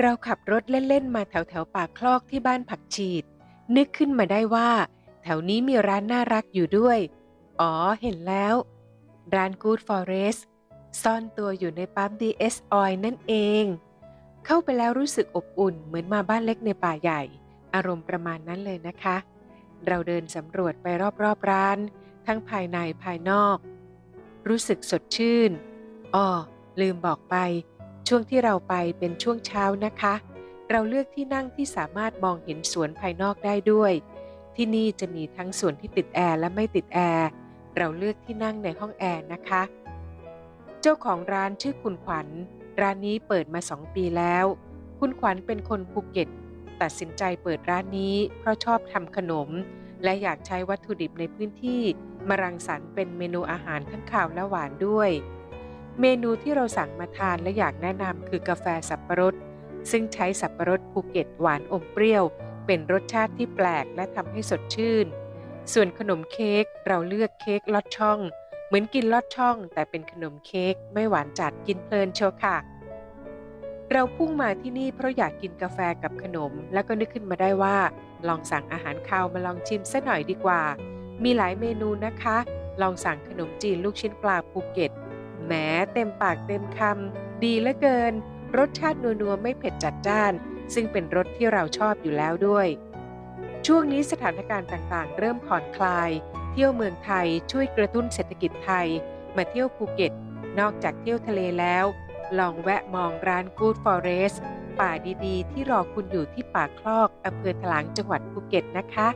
เราขับรถเล่นๆมาแถวแถวๆปากคลอกที่บ้านผักชีด นึกขึ้นมาได้ว่า แถวนี้มีร้านน่ารักอยู่ด้วย อ๋อเห็นแล้ว ร้าน Good Forest ซ่อนตัวอยู่ในปั๊ม DS Oil นั่นเอง เข้าไปแล้วรู้สึกอบอุ่นเหมือนมาบ้านเล็กในป่าใหญ่ อารมณ์ประมาณนั้นเลยนะคะ เราเดินสำรวจไปรอบๆร้าน ทั้งภายในภายนอก รู้สึกสดชื่นอ้อลืมบอกไป ช่วงที่เราไปเป็นช่วงเช้านะคะ เราเลือกที่นั่งที่สามารถมองเห็นสวนภายนอกได้ด้วย ที่นี่จะมีทั้งส่วนที่ติดแอร์และไม่ติดแอร์ เราเลือกที่นั่งในห้องแอร์นะคะ เจ้าของร้านชื่อคุณขวัญ ร้านนี้เปิดมาสองปีแล้ว คุณขวัญเป็นคนภูเก็ต ตัดสินใจเปิดร้านนี้ เพราะชอบทำขนม และอยากใช้วัตถุดิบในพื้นที่ มารังสรรค์เป็นเมนูอาหารทั้งข่าวและหวานด้วย เมนูที่เราสั่งมาทานและอยากแนะนำคือกาแฟสับปะรด ซึ่งใช้สับปะรดภูเก็ตหวานอมเปรี้ยว เป็นรสชาติที่แปลกและทำให้สดชื่น ส่วนขนมเค้กเราเลือกเค้กลอดช่อง เหมือนกินลอดช่อง แต่เป็นขนมเค้กไม่หวานจัดกินเพลินเชียวค่ะ เราพุ่งมาที่นี่เพราะอยากกินกาแฟกับขนม แล้วก็นึกขึ้นมาได้ว่า ลองสั่งอาหารคาวมาลองชิมสัหน่อยดีกว่า มีหลายเมนูนะคะ ลองสั่งขนมจีนลูกชิ้นปลาภูเก็ต แหมเต็มปากเต็มคำดีเหลือเกิน รสชาตินัวๆไม่เผ็ดจัดจ้าน ซึ่งเป็นรสที่เราชอบอยู่แล้วด้วย ช่วงนี้สถานการณ์ต่างๆ เริ่มผ่อนคลาย เที่ยวเมืองไทยช่วยกระตุ้นเศรษฐกิจไทย มาเที่ยวภูเก็ต นอกจากเที่ยวทะเลแล้ว ลองแวะมองร้าน Good Forest ป่าดีๆ ที่รอคุณอยู่ที่ป่าคลอกอำเภอถลางจังหวัดภูเก็ตนะคะ